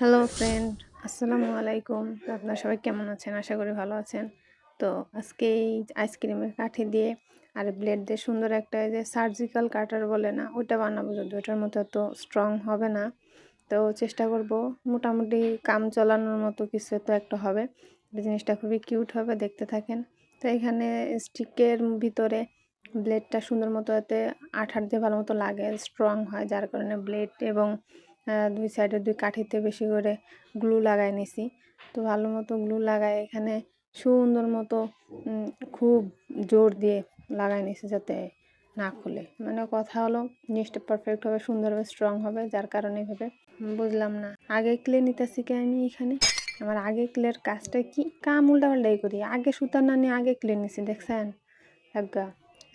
Hello friend আসসালামু আলাইকুম আপনারা সবাই কেমন আছেন? আশা করি ভালো আছেন। তো আজকে এই আইসক্রিমের কাঠি দিয়ে আর ব্লেড দিয়ে সুন্দর একটা যে সার্জিক্যাল কাটার বলে না, ওইটা বানাবো যদি। ওটার মতো তো স্ট্রং হবে না। তো চেষ্টা করব। মোটামুটি কাম চালানোর মতো কিছু তো একটা হবে। জিনিসটা খুবই কিউট হবে, দেখতে থাকেন। তো এখানে স্টিকের ভিতরে ব্লেডটা সুন্দর মতো এতে আঠার দিয়ে ভালো মতো লাগে স্ট্রং হয়, যার কারণে ব্লেড এবং দুই সাইডে দুই কাঠিতে বেশি করে গ্লু লাগাই নিছি। তো ভালো মতো গ্লু লাগাই এখানে সুন্দর মতো খুব জোর দিয়ে লাগাই নিছি যাতে না খুলে। মানে কথা হলো, জিনিসটা পারফেক্ট হবে সুন্দরভাবে স্ট্রং হবে, যার কারণে এভাবে। বুঝলাম না। আগে ক্লে নিতেছি কে আমি এখানে? আমার আগে ক্লের কাজটা কি? কাম উল্টা পাল্টাই করি। আগে সুতা না নিয়ে আগে ক্লে নিছি, দেখছেন? একগা।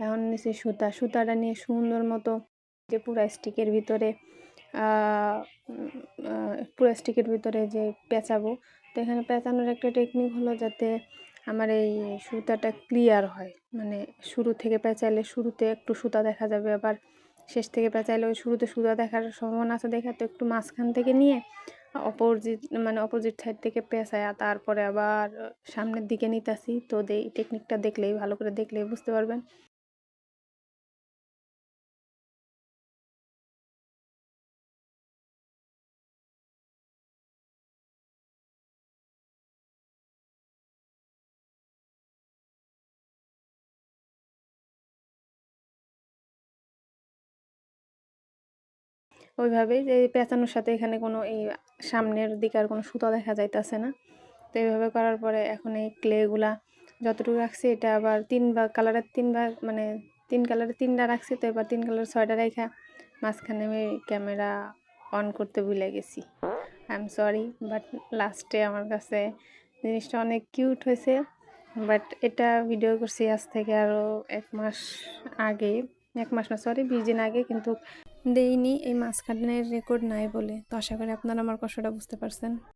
এখন নিছি সুতা। সুতাটা নিয়ে সুন্দর মতো যে পুরা স্টিকের ভিতরে পুরো স্টিকের ভিতরে যে পেঁচাবো, তো এখানে পেঁচানোর একটা টেকনিক হলো যাতে আমার এই সুতাটা ক্লিয়ার হয়। মানে শুরু থেকে পেঁচাইলে শুরুতে একটু সুতা দেখা যাবে, আবার শেষ থেকে পেঁচাইলে ওই শুরুতে সুতা দেখার সম্ভাবনা আছে দেখা, তো একটু মাঝখান থেকে নিয়ে অপোজিট মানে অপোজিট সাইড থেকে পেঁচায় তারপরে আবার সামনের দিকে নিতেছি। তো এই টেকনিকটা দেখলেই, ভালো করে দেখলেই বুঝতে পারবেন। ওইভাবেই যে পেঁচানোর সাথে এখানে কোনো এই সামনের দিকে আর কোনো সুতো দেখা যাইতেছে না। তো এইভাবে করার পরে এখন এই ক্লেগুলা যতটুকু রাখছি এটা আবার তিন ভাগ কালারের তিন ভাগ মানে তিন কালারের তিনটা রাখছি, তো এবার তিন কালার ছয়টা রেখা মাঝখানে আমি ক্যামেরা অন করতে ভুলে গেছি। আই এম সরি বাট লাস্টে আমার কাছে জিনিসটা অনেক কিউট হয়েছে বাট এটা ভিডিও করছি আজ থেকে আরও এক মাস আগে। এক মাস না সরি বিশ দিন আগে কিন্তু দেইনি, এই মাঝখানের রেকর্ড নাই বলে। তো আশা করি আপনারা আমার কষ্টটা বুঝতে পারছেন।